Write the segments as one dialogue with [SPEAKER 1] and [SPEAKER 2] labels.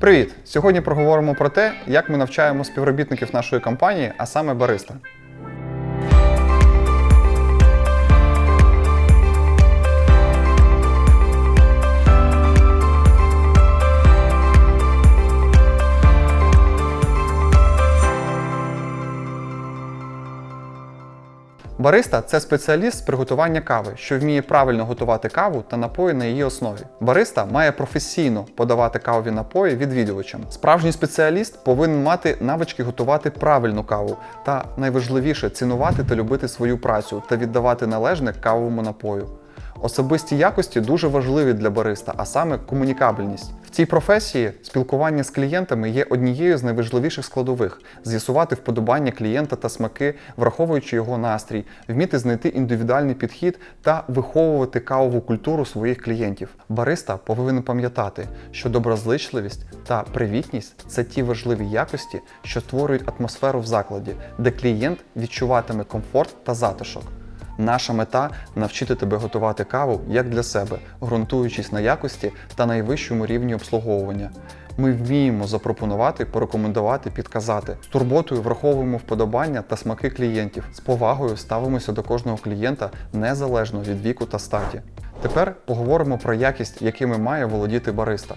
[SPEAKER 1] Привіт! Сьогодні проговоримо про те, як ми навчаємо співробітників нашої компанії, а саме бариста. Бариста це спеціаліст з приготування кави, що вміє правильно готувати каву та напої на її основі. Бариста має професійно подавати кавові напої відвідувачам. Справжній спеціаліст повинен мати навички готувати правильну каву та найважливіше цінувати та любити свою працю та віддавати належне кавовому напою. Особисті якості дуже важливі для бариста, а саме комунікабельність. В цій професії спілкування з клієнтами є однією з найважливіших складових з'ясувати вподобання клієнта та смаки, враховуючи його настрій, вміти знайти індивідуальний підхід та виховувати кавову культуру своїх клієнтів. Бариста повинен пам'ятати, що доброзичливість та привітність це ті важливі якості, що створюють атмосферу в закладі, де клієнт відчуватиме комфорт та затишок. Наша мета навчити тебе готувати каву як для себе, ґрунтуючись на якості та найвищому рівні обслуговування. Ми вміємо запропонувати, порекомендувати, підказати. З турботою враховуємо вподобання та смаки клієнтів. З повагою ставимося до кожного клієнта незалежно від віку та статі. Тепер поговоримо про якість, якими має володіти бариста.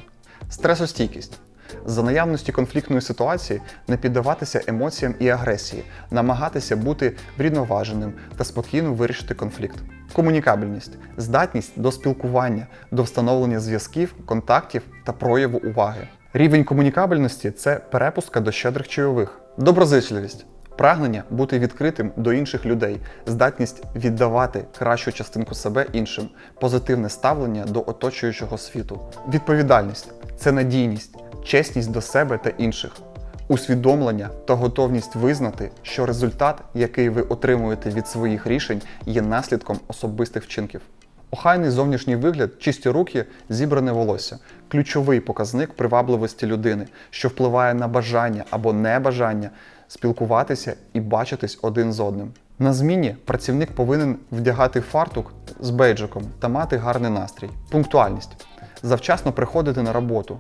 [SPEAKER 1] Стресостійкість. За наявності конфліктної ситуації не піддаватися емоціям і агресії, намагатися бути врівноваженим та спокійно вирішити конфлікт. Комунікабельність здатність до спілкування, до встановлення зв'язків, контактів та прояву уваги. Рівень комунікабельності це перепустка до щедрих чайових. Доброзичливість. Прагнення бути відкритим до інших людей, здатність віддавати кращу частинку себе іншим, позитивне ставлення до оточуючого світу. Відповідальність це надійність, чесність до себе та інших, усвідомлення та готовність визнати, що результат, який ви отримуєте від своїх рішень, є наслідком особистих вчинків. Охайний зовнішній вигляд, чисті руки, зібране волосся ключовий показник привабливості людини, що впливає на бажання або небажання спілкуватися і бачитись один з одним. На зміні працівник повинен вдягати фартук з бейджиком та мати гарний настрій. Пунктуальність завчасно приходити на роботу.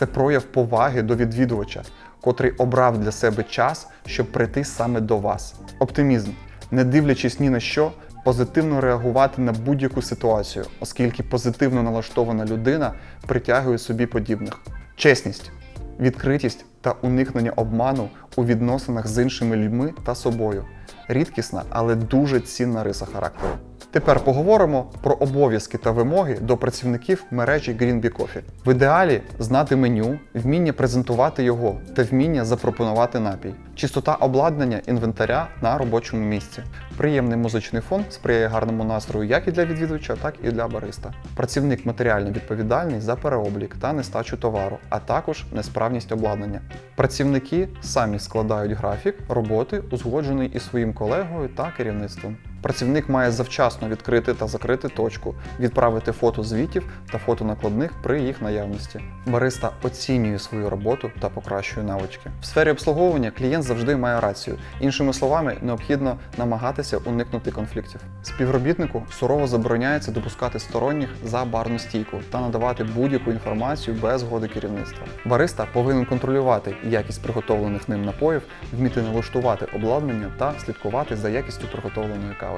[SPEAKER 1] Це прояв поваги до відвідувача, котрий обрав для себе час, щоб прийти саме до вас. Оптимізм, не дивлячись ні на що, позитивно реагувати на будь-яку ситуацію, оскільки позитивно налаштована людина притягує собі подібних. Чесність, відкритість та уникнення обману у відносинах з іншими людьми та собою. Рідкісна, але дуже цінна риса характеру. Тепер поговоримо про обов'язки та вимоги до працівників мережі Green Bee Coffee. В ідеалі знати меню, вміння презентувати його та вміння запропонувати напій, чистота обладнання інвентаря на робочому місці. Приємний музичний фон сприяє гарному настрою як і для відвідувача, так і для бариста. Працівник матеріально відповідальний за переоблік та нестачу товару, а також несправність обладнання. Працівники самі складають графік роботи, узгоджений із своїм колегою та керівництвом. Працівник має завчасно відкрити та закрити точку, відправити фото звітів та фото накладних при їх наявності. Бариста оцінює свою роботу та покращує навички. В сфері обслуговування клієнт завжди має рацію. Іншими словами, необхідно намагатися уникнути конфліктів. Співробітнику сурово забороняється допускати сторонніх за барну стійку та надавати будь-яку інформацію без згоди керівництва. Бариста повинен контролювати якість приготовлених ним напоїв, вміти налаштувати обладнання та слідкувати за якістю приготовленої кави.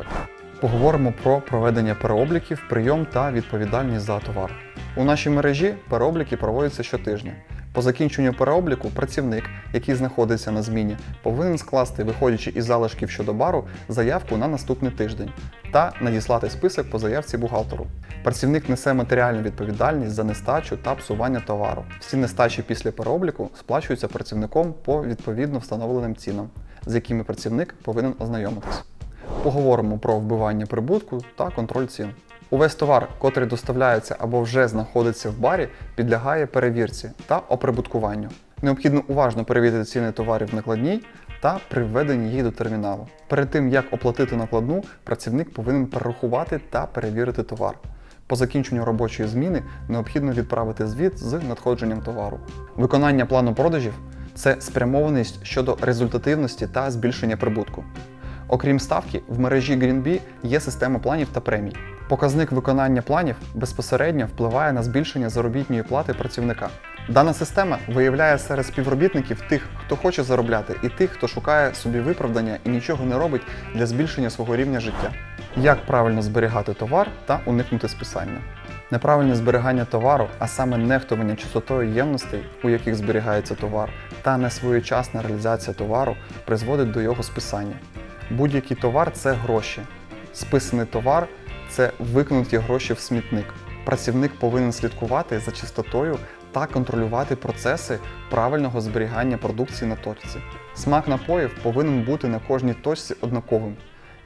[SPEAKER 1] Поговоримо про проведення переобліків, прийом та відповідальність за товар. У нашій мережі переобліки проводяться щотижня. По закінченню переобліку працівник, який знаходиться на зміні, повинен скласти, виходячи із залишків щодо бару, заявку на наступний тиждень та надіслати список по заявці бухгалтеру. Працівник несе матеріальну відповідальність за нестачу та псування товару. Всі нестачі після переобліку сплачуються працівником по відповідно встановленим цінам, з якими працівник повинен ознайомитись. Поговоримо про вбивання прибутку та контроль цін. Увесь товар, котрий доставляється або вже знаходиться в барі, підлягає перевірці та оприбуткуванню. Необхідно уважно перевірити ціни товарів в накладній та при введенні їх до терміналу. Перед тим як оплатити накладну, працівник повинен перерахувати та перевірити товар. По закінченню робочої зміни необхідно відправити звіт з надходженням товару. Виконання плану продажів це спрямованість щодо результативності та збільшення прибутку. Окрім ставки, в мережі GreenBee є система планів та премій. Показник виконання планів безпосередньо впливає на збільшення заробітної плати працівника. Дана система виявляє серед співробітників тих, хто хоче заробляти, і тих, хто шукає собі виправдання і нічого не робить для збільшення свого рівня життя. Як правильно зберігати товар та уникнути списання. Неправильне зберігання товару, а саме нехтування чистотою ємностей, у яких зберігається товар, та несвоєчасна реалізація товару призводить до його списання. Будь-який товар це гроші. Списаний товар це викинуті гроші в смітник. Працівник повинен слідкувати за чистотою та контролювати процеси правильного зберігання продукції на точці. Смак напоїв повинен бути на кожній точці однаковим.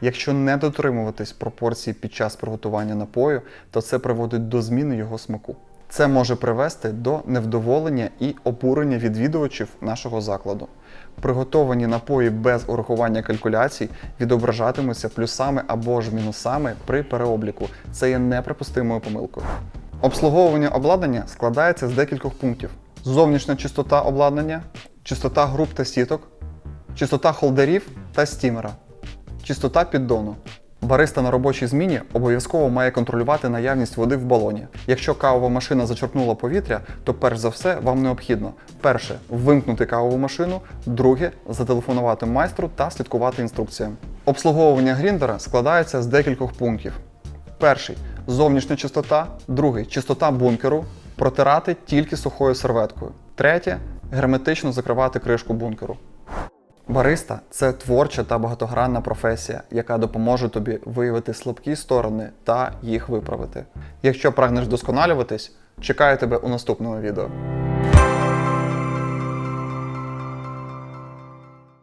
[SPEAKER 1] Якщо не дотримуватись пропорцій під час приготування напою, то це приводить до зміни його смаку. Це може привести до невдоволення і обурення відвідувачів нашого закладу. Приготовані напої без урахування калькуляцій відображатимуться плюсами або ж мінусами при переобліку. Це є неприпустимою помилкою. Обслуговування обладнання складається з декількох пунктів: зовнішня чистота обладнання, чистота груп та сіток, чистота холдерів та стімера, чистота піддону. Бариста на робочій зміні обов'язково має контролювати наявність води в балоні. Якщо кавова машина зачерпнула повітря, то перш за все вам необхідно перше вимкнути кавову машину, друге зателефонувати майстру та слідкувати інструкціям. Обслуговування гріндера складається з декількох пунктів. Перший зовнішня чистота, другий чистота бункеру, протирати тільки сухою серветкою. Третє герметично закривати кришку бункеру. Бариста це творча та багатогранна професія, яка допоможе тобі виявити слабкі сторони та їх виправити. Якщо прагнеш досконалюватись, чекаю тебе у наступному відео.